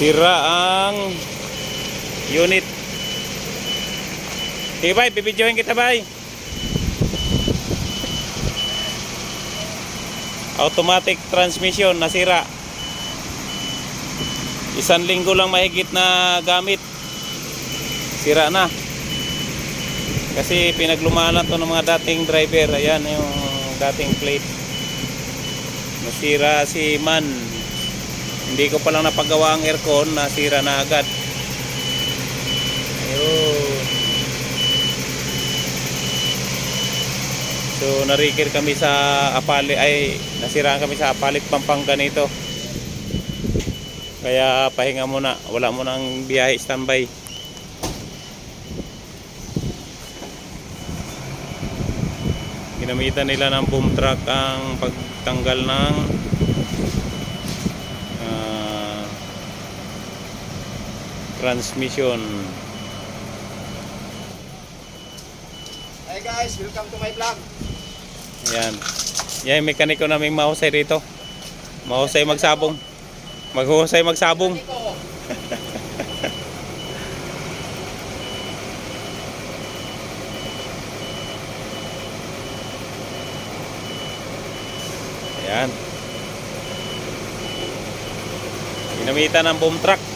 Sira ang unit. Sige bay, bibidyohin kita bay. Automatic transmission nasira. Isang linggo lang mahigit na gamit. Sira na. Kasi pinaglumaan na to ng mga dating driver. Ayan yung dating plate. Nasira si Man. Hindi ko pa lang napagawa ang aircon, nasira na agad. Ayun. So narikir kami sa Apali ay nasiraan kami sa Apalit Pampanga nito. Kaya pahinga muna, wala mo nang biyahe standby. Ginamitan nila ng boom truck ang pagtanggal ng transmission. Hey guys, welcome to my vlog. Yan. Yan yung mekaniko naming mahusay rito. Mahusay magsabong. Maghusay magsabong. Yan. Ginamitan ng boom truck.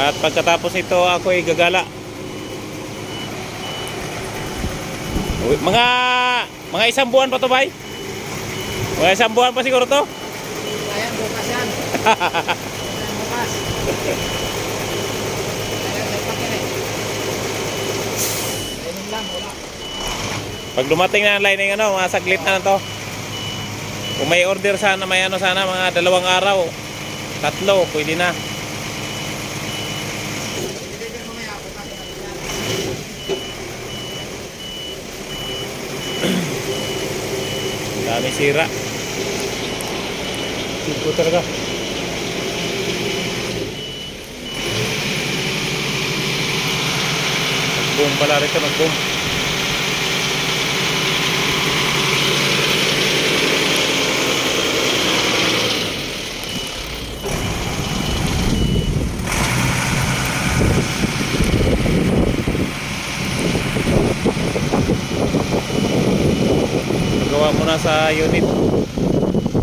At pagkatapos ito ako ay gagala. Uy, Mga mga isang buwan pa to bay? Mga isang buwan pa siguro to? Ayan, bukas yan. Bukas. Eh. Pag dumating na ang lining ano, mga saglit na lang to. Kung may order sana, may ano sana, mga dalawang araw. Tatlo, pwede na. Deliver mo maya, bukas yan. Dami sira. Tipo talaga. Nag-boom pala rito, nag-boom. gawa mo na sa unit.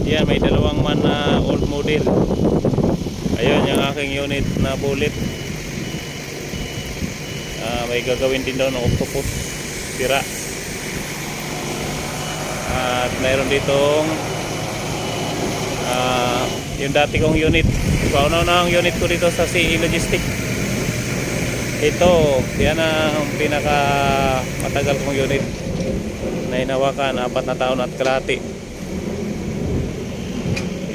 Yan may dalawang man na old model. Ayun yung aking unit na bullet. Ah, may gagawin din daw ng octopus. Sira at mayroon ditong ah, yung dati kong unit. Pauna na ang unit ko dito sa CE Logistic ito yan ang pinaka matagal kong unit na hinawakan apat na taon at kalahati.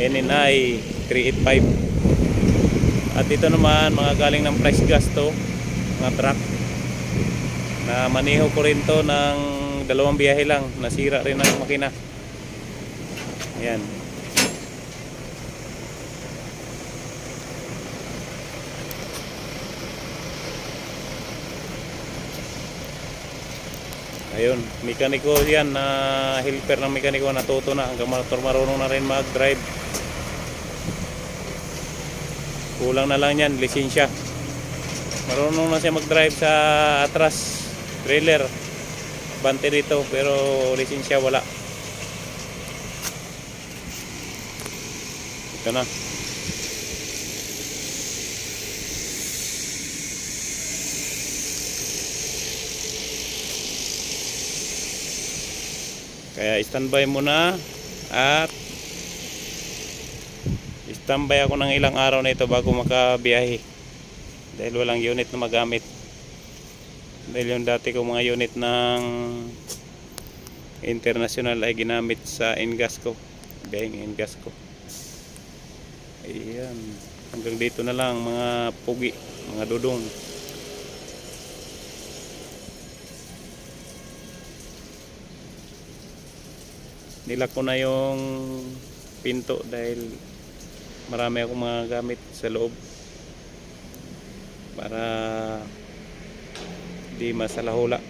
NNI 385 at ito naman mga galing ng price gas to mga truck. Na maniho ko rin to ng dalawang biyahe lang. Nasira rin ang makina. Yan Ayun, mekaniko yan na helper ng mekaniko natuto na hanggang marunong na rin mag-drive. Kulang na lang yan, lisensya. Marunong na siya mag-drive sa atras, trailer. Bante dito, pero lisensya wala. Ito na. Kaya standby muna at standby ako ng ilang araw na ito bago makabiyahe. Dahil walang unit na magamit. Dahil yung dati kong mga unit ng international ay ginamit sa Engasco. Biyaheng Engasco. Ayan. Hanggang dito na lang mga pugi, mga dudong. Nilak ko na yung pinto dahil marami akong mga gamit sa loob para di masalahula